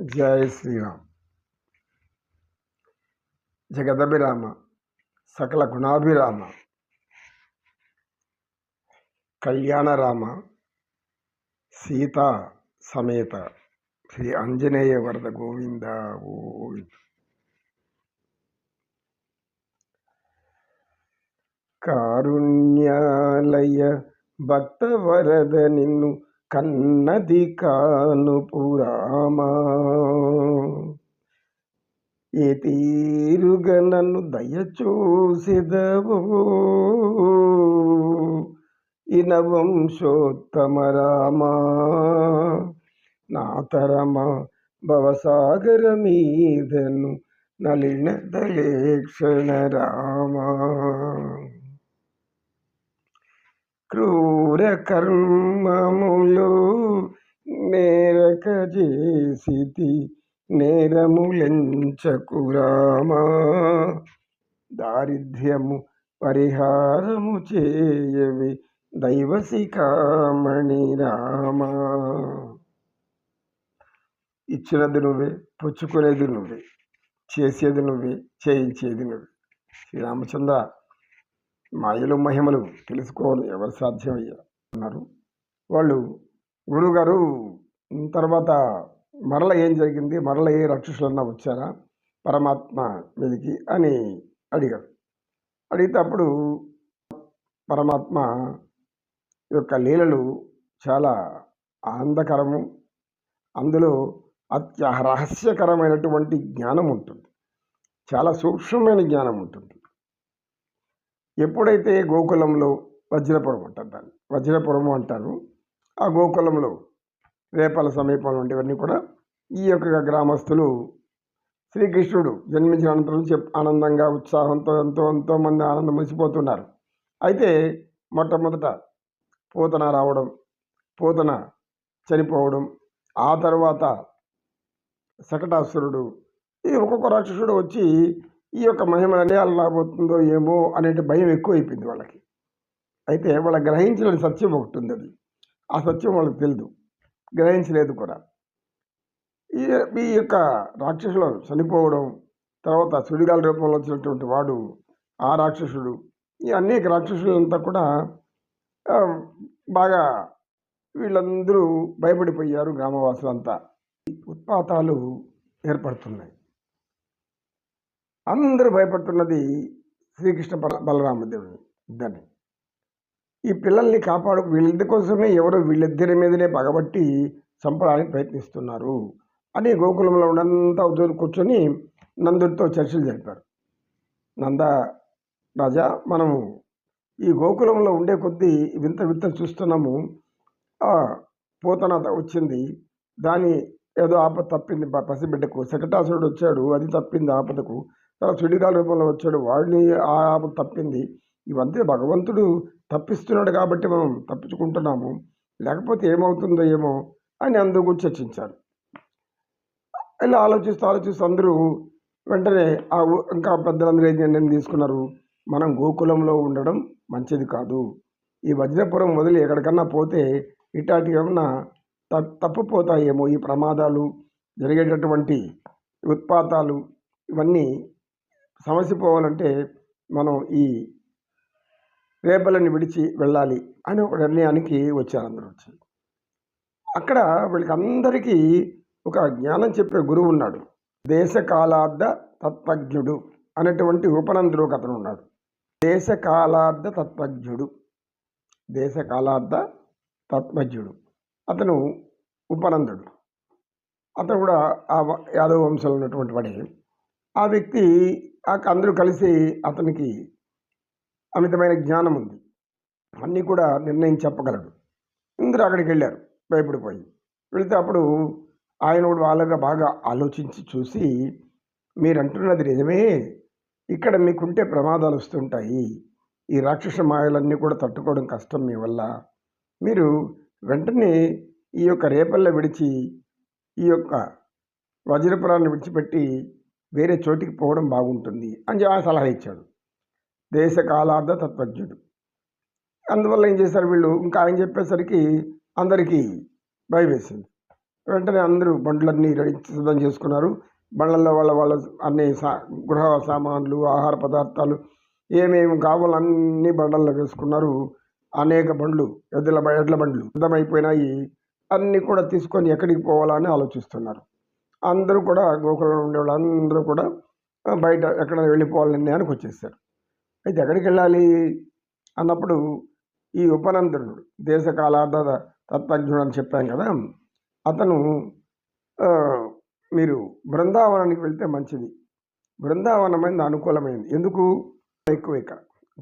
జయ శ్రీరామ్. జగదభిరామ సకల గుణాభిరామ కళ్యాణరామ సీతా సమేత శ్రీ ఆంజనేయ వరద గోవింద గోవింద. కారుణ్యాలయ భక్త వరద నిన్ను కన్నది కాను పురామా. ఏ తీరుగా నన్ను దయచూసిదవో? ఇనవంశోత్తమ రామా నా తరమా భవసాగర మీదను నలిన దలేక్షణ రామా క్రూర కర్మములు నేరక చేసితి నేరములెంచకురామా దారిద్ర్యము పరిహారము చేయవి దైవసికామణి రామా. ఇచ్చినది నువ్వే పుచ్చుకునేది నువ్వే చేసేది నువ్వే చేయించేది నువ్వే. శ్రీరామచంద్ర మాయలు మహిమలు తెలుసుకోవాలి ఎవరు సాధ్యమయ్యా అన్నారు వాళ్ళు గురుగారు తర్వాత మరల ఏం జరిగింది మరల ఏ రక్షసులన్నా వచ్చారా పరమాత్మ మీదికి అని అడిగారు. అడిగితే అప్పుడు పరమాత్మ యొక్క లీలలు చాలా ఆనందకరము అందులో అత్య రహస్యకరమైనటువంటి జ్ఞానం ఉంటుంది చాలా సూక్ష్మమైన జ్ఞానం ఉంటుంది ఎప్పుడైతే గోకులంలో వజ్రపురం అంటారు దాన్ని వజ్రపురము అంటారు ఆ గోకులంలో రేపల సమీపంలో ఉండేవన్నీ కూడా ఈ యొక్క గ్రామస్తులు శ్రీకృష్ణుడు జన్మించిన అనంతరం చెప్ ఆనందంగా ఉత్సాహంతో ఎంతో ఎంతో మంది ఆనందం మురిసిపోతున్నారు. అయితే మొట్టమొదట పూతన రావడం పూతన చనిపోవడం ఆ తర్వాత శకటాసురుడు ఈ ఒక్కొక్క రాక్షసుడు వచ్చి ఈ యొక్క మహిమ ఎలా రాబోతుందో ఏమో అనే భయం ఎక్కువైపోయింది వాళ్ళకి. అయితే వాళ్ళ గ్రహించిన సత్యం ఒకటి ఉంది అది. ఆ సత్యం వాళ్ళకి తెలియదు గ్రహించలేదు కూడా. ఈ ఈ యొక్క రాక్షసులు చనిపోవడం తర్వాత సుడిగాల రూపంలో వచ్చినటువంటి వాడు ఆ రాక్షసుడు ఈ అనేక రాక్షసులంతా కూడా బాగా వీళ్ళందరూ భయపడిపోయారు గ్రామవాసులంతా. ఉత్పాతాలు ఏర్పడుతున్నాయి. అందరూ భయపడుతున్నది శ్రీకృష్ణ బలరామదేవుని ఇద్దరిని ఈ పిల్లల్ని కాపాడు వీళ్ళిద్దరి కోసమే ఎవరో వీళ్ళిద్దరి మీదనే పగబట్టి చంపడానికి ప్రయత్నిస్తున్నారు అని గోకులంలో ఉన్నంతా ఉద్యోగం కూర్చొని నందుడితో చర్చలు జరిపారు. నంద రాజా మనము ఈ గోకులంలో ఉండే కొద్దీ వింత వింత చూస్తున్నాము. పోతన వచ్చింది. దాని ఏదో ఆపద తప్పింది పసిబిడ్డకు. శకటాసురుడు వచ్చాడు. అది తప్పింది ఆపదకు. తర్వాత సుడిగాల రూపంలో వచ్చాడు. వాడిని ఆ ఆపద తప్పింది. ఇవంతే భగవంతుడు తప్పిస్తున్నాడు కాబట్టి మనం తప్పించుకుంటున్నాము. లేకపోతే ఏమవుతుందో ఏమో అని అందరూ చర్చించారు ఇలా ఆలోచిస్తూ ఆలోచిస్తూ అందరూ వెంటనే ఆ ఇంకా పెద్దలందరూ ఏం నిర్ణయం తీసుకున్నారు? మనం గోకులంలో ఉండడం మంచిది కాదు. ఈ వజ్రపురం వదిలి ఎక్కడికన్నా పోతే ఇట్లాంటి ఏమన్నా తప్పిపోతాయేమో ఈ ప్రమాదాలు జరిగేటటువంటి ఉత్పాతాలు ఇవన్నీ సమస్య పోవాలంటే మనం ఈ రేపలని విడిచి వెళ్ళాలి అని ఒక నిర్ణయానికి వచ్చారు అందరూ వచ్చి. అక్కడ వీళ్ళకి అందరికీ ఒక జ్ఞానం చెప్పే గురువు ఉన్నాడు. దేశకాలార్థ తత్వజ్ఞుడు అనేటువంటి ఉపనందుడు ఒక అతను ఉన్నాడు. దేశకాలార్థ తత్వజ్ఞుడు. దేశకాలార్థ తత్వజ్ఞుడు. అతను ఉపనందుడు. అతను కూడా ఆ యాదవ వంశంలో ఉన్నటువంటి వాడే. ఆ వ్యక్తి అందరూ కలిసి అతనికి అమితమైన జ్ఞానం ఉంది. అన్నీ కూడా నిర్ణయం చెప్పగలడు. ఇందరు అక్కడికి వెళ్ళారు. భయపడిపోయి. వెళితే అప్పుడు ఆయన కూడా వాళ్ళగా బాగా ఆలోచించి చూసి మీరు అంటున్నది నిజమే. ఇక్కడ మీకుంటే ప్రమాదాలు వస్తుంటాయి. ఈ రాక్షస మాయలన్నీ కూడా తట్టుకోవడం కష్టం మీ వల్ల. మీరు వెంటనే ఈ యొక్క రేపల్ల విడిచి ఈ యొక్క వజ్రపురాన్ని విడిచిపెట్టి వేరే చోటికి పోవడం బాగుంటుంది అని సలహా ఇచ్చాడు. దేశ కాలార్థ తత్వజ్ఞుడు. అందువల్ల ఏం చేశారు వీళ్ళు? ఇంకా ఆయన చెప్పేసరికి అందరికీ భయం వేసింది. వెంటనే అందరూ బండ్లన్నీ రెడీ సిద్ధం చేసుకున్నారు. బండ్లలో వాళ్ళ వాళ్ళ అన్ని సా గృహ సామాన్లు ఆహార పదార్థాలు ఏమేమి కావాలో అన్ని బండల్లో వేసుకున్నారు. అనేక బండ్లు ఎద్దుల ఎడ్ల బండ్లు సిద్ధమైపోయినాయి. అన్నీ కూడా తీసుకొని ఎక్కడికి పోవాలని ఆలోచిస్తున్నారు. అందరూ కూడా గోకులంలో ఉండే వాళ్ళందరూ కూడా బయట ఎక్కడ వెళ్ళిపోవాలని నిర్ణయానికి వచ్చేసారు. అయితే ఎక్కడికి వెళ్ళాలి? అన్నప్పుడు ఈ ఉపనందనుడు దేశ కాలార్థ తత్వజ్ఞుడు అని చెప్పాను కదా అతను మీరు బృందావనానికి వెళ్తే మంచిది. బృందావనమైంది అనుకూలమైంది. ఎందుకు? ఎక్కువ ఇక్కడ.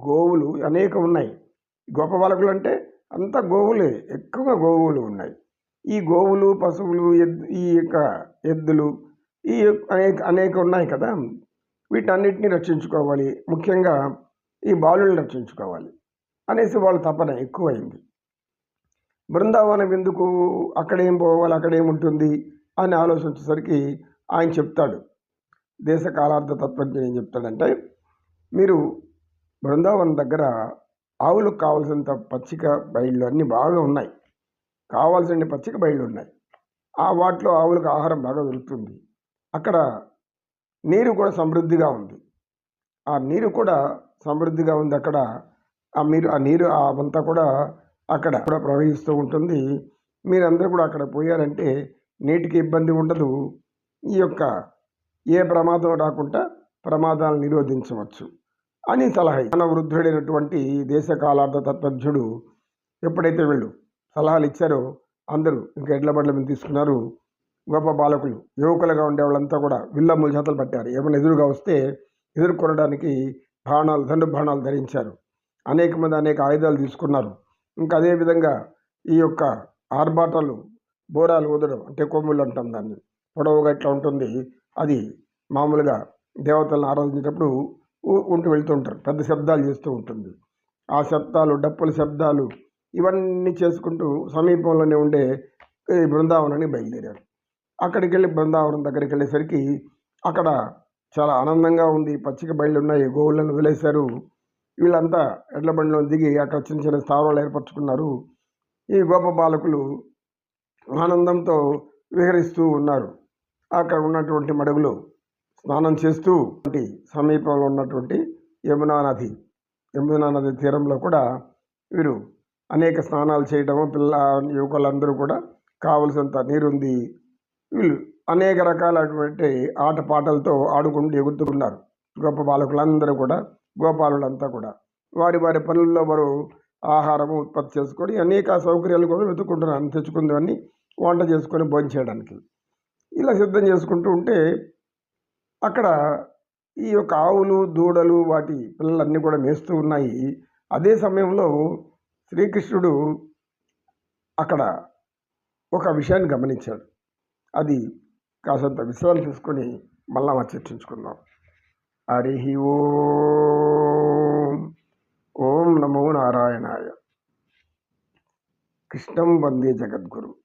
గోవులు అనేక ఉన్నాయి. గొప్ప బాలకులు అంటే అంత గోవులే. ఎక్కువ గోవులు ఉన్నాయి. ఈ గోవులు పశువులు ఈ యొక్క ఎద్దులు ఈ అనేక అనేక ఉన్నాయి కదా. వీటన్నిటిని రక్షించుకోవాలి. ముఖ్యంగా ఈ బాలుని రక్షించుకోవాలి అనేసి వాళ్ళ తపన ఎక్కువైంది. బృందావనం ఎందుకు అక్కడేం పోవాలి అక్కడేం ఉంటుంది అని ఆలోచించేసరికి ఆయన చెప్తాడు. దేశ కాలార్థ తత్వజ్ఞుడు ఏం చెప్తాడంటే మీరు బృందావనం దగ్గర ఆవులకు కావాల్సినంత పచ్చిక బయళ్ళు అన్నీ బాగా ఉన్నాయి. కావాల్సిన పచ్చిక బయళ్ళు ఉన్నాయి. ఆ వాటిలో ఆవులకు ఆహారం బాగా దొరుకుతుంది. అక్కడ నీరు కూడా సమృద్ధిగా ఉంది. ఆ నీరు కూడా సమృద్ధిగా ఉంది అక్కడ. ఆ మీరు ఆ నీరు ఆ అంతా కూడా అక్కడ కూడా ప్రవహిస్తూ ఉంటుంది. మీరందరూ కూడా అక్కడ పోయారంటే నీటికి ఇబ్బంది ఉండదు. ఈ యొక్క ఏ ప్రమాదం రాకుండా ప్రమాదాలను నిరోధించవచ్చు అని సలహా మన వృద్ధుడైనటువంటి దేశ కాలార్థ తత్వజ్ఞుడు ఎప్పుడైతే వీళ్ళు సలహాలు ఇచ్చారో అందరూ ఇంకా ఎడ్ల బండ్ల మీద తీసుకున్నారు. గొప్ప బాలకులు యువకులుగా ఉండే వాళ్ళంతా కూడా విల్లమ్ములు చేతలు పట్టారు. ఏమైనా ఎదురుగా వస్తే ఎదుర్కొనడానికి బాణాలు దండు బాణాలు ధరించారు. అనేక మంది అనేక ఆయుధాలు తీసుకున్నారు. ఇంకా అదేవిధంగా ఈ యొక్క ఆర్భాటాలు బోరాలు ఊదడం అంటే కొమ్ములు అంటాం దాన్ని. పొడవుగా ఇట్లా ఉంటుంది. అది మామూలుగా దేవతలను ఆరాధించేటప్పుడు ఉంటూ వెళ్తూ ఉంటారు. పెద్ద శబ్దాలు చేస్తూ ఉంటుంది. ఆ శబ్దాలు డప్పుల శబ్దాలు ఇవన్నీ చేసుకుంటూ సమీపంలోనే ఉండే బృందావనానికి బయలుదేరారు అక్కడికి వెళ్ళి బృందావనం దగ్గరికి వెళ్ళేసరికి అక్కడ చాలా ఆనందంగా ఉంది. పచ్చిక బయళ్ళు ఉన్నాయి గోవులను వదిలేశారు. వీళ్ళంతా ఎడ్ల బండిలో దిగి అక్కడ చిన్న చిన్న స్థావరాలు ఏర్పరచుకున్నారు. ఈ గోప బాలకులు ఆనందంతో విహరిస్తూ ఉన్నారు. అక్కడ ఉన్నటువంటి మడుగులు స్నానం చేస్తూ వంటి సమీపంలో ఉన్నటువంటి యమునా నది యమునా నది తీరంలో కూడా వీరు అనేక స్నానాలు చేయడము పిల్ల యువకులందరూ కూడా కావలసినంత నీరుంది. వీళ్ళు అనేక రకాలైనటువంటి ఆటపాటలతో ఆడుకుంటూ ఎగురుతున్నారు. గొప్ప బాలకులందరూ కూడా గోపాలులంతా కూడా. వారి వారి పనుల్లో వారు ఆహారము ఉత్పత్తి చేసుకొని అనేక సౌకర్యాలు కూడా వెతుక్కుంటున్నారు. తెచ్చుకుందామని వంట చేసుకొని భోజనం చేయడానికి. ఇలా సిద్ధం చేసుకుంటూ ఉంటే అక్కడ ఈ యొక్క ఆవులు దూడలు వాటి పిల్లలన్నీ కూడా మేస్తూ ఉన్నాయి. అదే సమయంలో శ్రీకృష్ణుడు అక్కడ ఒక విషయాన్ని గమనించాడు. అది కాసంత విశ్రాంతి తీసుకొని మళ్ళా మనం చర్చించుకుందాం. హరి ఓం ఓం నమో నారాయణాయ. కృష్ణం వందే జగద్గురు.